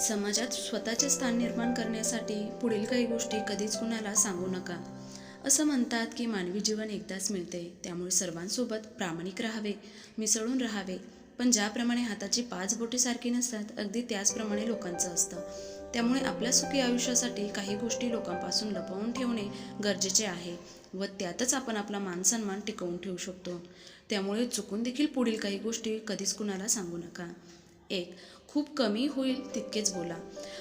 समाजात स्वतःचे स्थान निर्माण करण्यासाठी पुढील काही गोष्टी कधीच कुणाला सांगू नका. असं म्हणतात की मानवी जीवन एकदाच मिळते त्यामुळे सर्वांसोबत प्रामाणिक राहावे मिसळून राहावे. पण ज्याप्रमाणे हाताची पाच बोटे सारखी नसतात अगदी त्याचप्रमाणे लोकांचं असतं. त्यामुळे आपल्या सुखी आयुष्यासाठी काही गोष्टी लोकांपासून लपवून ठेवणे गरजेचे आहे व त्यातच आपण आपला मानसन्मान टिकवून ठेवू शकतो. त्यामुळे चुकून देखील पुढील काही गोष्टी कधीच कुणाला सांगू नका. एक. खूप कमी होईल तितकेच बोला.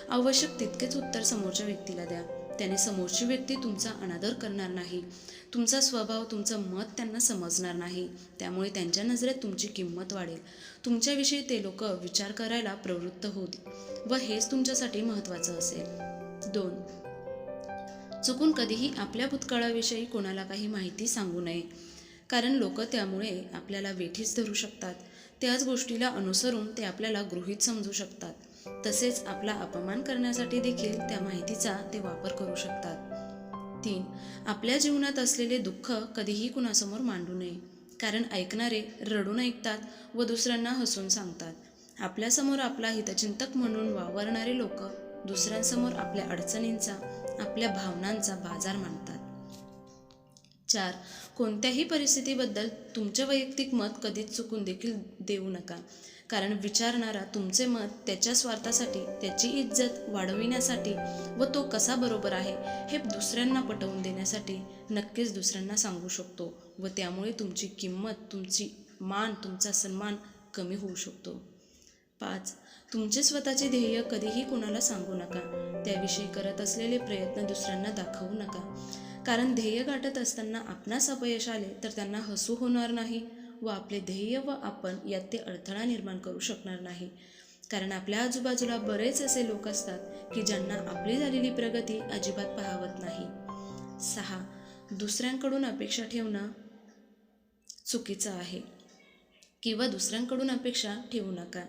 आवश्यक तितकेच उत्तर समोरच्या व्यक्तीला द्या. त्याने समोरची व्यक्ती तुमचा अनादर करणार नाही. तुमचा स्वभाव तुमचं मत त्यांना समजणार नाही. त्यामुळे त्यांच्या नजरेत तुमची किंमत वाढेल. तुमच्याविषयी ते लोक विचार करायला प्रवृत्त होतील. व हेच तुमच्यासाठी महत्त्वाचं असेल. दोन. चुकून कधीही आपल्या भूतकाळाविषयी कोणाला काही माहिती सांगू नये. कारण लोक त्यामुळे आपल्याला वेठीच धरू शकतात. त्याच गोष्टीला अनुसरून ते आपल्याला गृहीत समजू शकतात. तसेच आपला अपमान करण्यासाठी देखील त्या माहितीचा ते वापर करू शकतात. तीन आपल्या जीवनात असलेले दुःख कधीही कुणासमोर मांडू नये. कारण ऐकणारे रडून ऐकतात व दुसऱ्यांना हसून सांगतात. आपल्यासमोर आपला हितचिंतक म्हणून वावरणारे लोक दुसऱ्यांसमोर आपल्या अडचणींचा आपल्या भावनांचा बाजार मांडतात चार कोणत्याही परिस्थितीबद्दल तुमचे वैयक्तिक मत कधीच चुकून देखील देऊ नका. कारण विचारणारा तुमचे मत त्याच्या स्वार्थासाठी त्याची इज्जत वाढविण्यासाठी व तो कसा बरोबर आहे हे दुसऱ्यांना पटवून देण्यासाठी नक्कीच दुसऱ्यांना सांगू शकतो व त्यामुळे तुमची किंमत तुमची मान तुमचा सन्मान कमी होऊ शकतो. पाच. तुमचे स्वतःचे ध्येय कधीही कोणाला सांगू नका. त्याविषयी करत असलेले प्रयत्न दुसऱ्यांना दाखवू नका. कारण ध्येय गाठत असताना आपणास अपयश आले तर त्यांना हसू होणार नाही व आपले ध्येय व आपण यात ते अडथळा निर्माण करू शकणार नाही. कारण आपल्या आजूबाजूला बरेच असे लोक असतात की ज्यांना आपली झालेली प्रगती अजिबात पाहावत नाही. सहा. दुसऱ्यांकडून अपेक्षा ठेवणं चुकीचं आहे किंवा दुसऱ्यांकडून अपेक्षा ठेवू नका.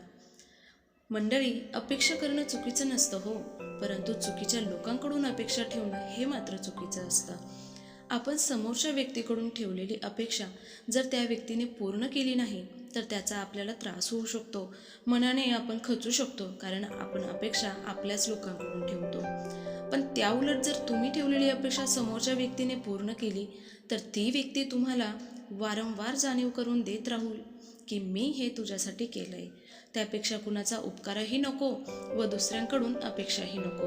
मंडळी अपेक्षा करणं चुकीचं नसतं हो. परंतु चुकीच्या लोकांकडून अपेक्षा ठेवणं हे मात्र चुकीचं असतं. आपण समोरच्या व्यक्तीकडून ठेवलेली अपेक्षा जर त्या व्यक्तीने पूर्ण केली नाही तर त्याचा आपल्याला त्रास होऊ शकतो. मनाने आपण खचू शकतो कारण आपण अपेक्षा आपल्याच लोकांकडून ठेवतो. पण त्याउलट जर तुम्ही ठेवलेली अपेक्षा समोरच्या व्यक्तीने पूर्ण केली तर ती व्यक्ती तुम्हाला वारंवार जाणीव करून देत राहू की मी हे तुझ्यासाठी केलं आहे त्यापेक्षा कुणाचा उपकारही नको व दुसऱ्यांकडून अपेक्षाही नको.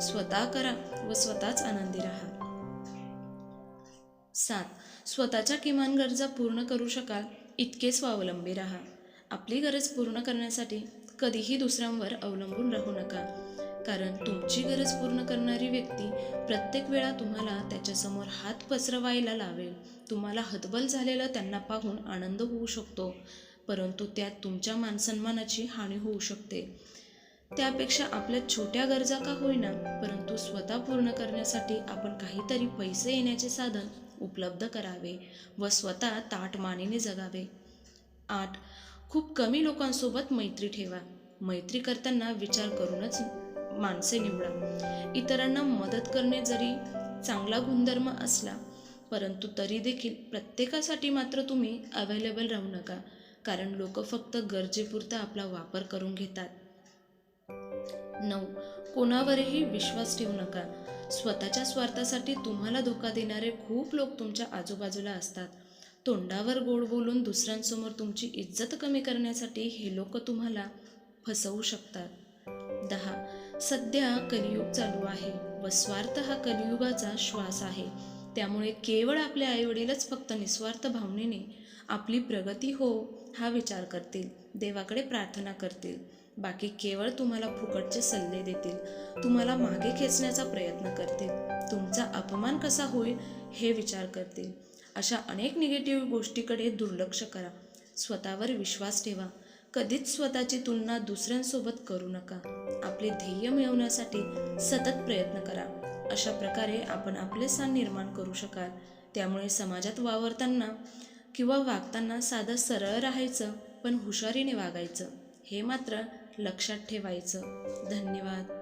स्वतः करा व स्वतःच आनंदी राहा. सात. स्वतःच्या किमान गरजा पूर्ण करू शकाल इतके स्वावलंबी राहा. आपली गरज पूर्ण करण्यासाठी कधीही दुसऱ्यांवर अवलंबून राहू नका. कारण तुमची गरज पूर्ण करणारी व्यक्ती प्रत्येक वेळा तुम्हाला त्याच्यासमोर हात पसरवायला लावेल. तुम्हाला हतबल झालेलं त्यांना पाहून आनंद होऊ शकतो परंतु त्यात तुमच्या मानसन्मानाची हानी होऊ शकते. त्यापेक्षा आपल्या छोट्या गरजा का होईना परंतु स्वतः पूर्ण करण्यासाठी आपण काहीतरी पैसे येण्याचे साधन उपलब्ध करावे व स्वतः ताटमानीने जगावे. आठ. खूप कमी लोकांसोबत मैत्री ठेवा. मैत्री करताना विचार करूनच माणसे निवडा. इतरांना मदत करणे जरी चांगला गुणधर्म असला परंतु तरी देखील प्रत्येकासाठी मात्र तुम्ही अवेलेबल राहू नका. कारण लोक फक्त गरजेपुरता आपला वापर करून घेतात. नऊ. कोणावरही विश्वास ठेवू नका. स्वतःच्या स्वार्थासाठी तुम्हाला धोका देणारे खूप लोक तुमच्या आजूबाजूला असतात. तोंडावर गोड बोलून दुसऱ्यांसमोर तुमची इज्जत कमी करण्यासाठी हे लोक तुम्हाला फसवू शकतात. दहा. सध्या कलियुग चालू आहे व स्वार्थ हा कलियुगाचा श्वास आहे. त्यामुळे केवळ आपले आईवडीलच फक्त निस्वार्थ भावनेने आपली प्रगती हो हा विचार करतील देवाकडे प्रार्थना करतील. बाकी केवळ तुम्हाला फुकटचे सल्ले देतील. तुम्हाला मागे खेचण्याचा प्रयत्न करतील. तुमचा अपमान कसा होईल हे विचार करतील. अशा अनेक निगेटिव्ह गोष्टीकडे दुर्लक्ष करा. स्वतःवर विश्वास ठेवा. कधीच स्वतःची तुलना दुसऱ्यांसोबत करू नका. आपले ध्येय मिळवण्यासाठी सतत प्रयत्न करा. अशा प्रकारे आपण आपले स्थान निर्माण करू शकाल. त्यामुळे समाजात वावरताना किंवा वागताना साधं सरळ राहायचं पण हुशारीने वागायचं हे मात्र लक्षात ठेवायचं. धन्यवाद.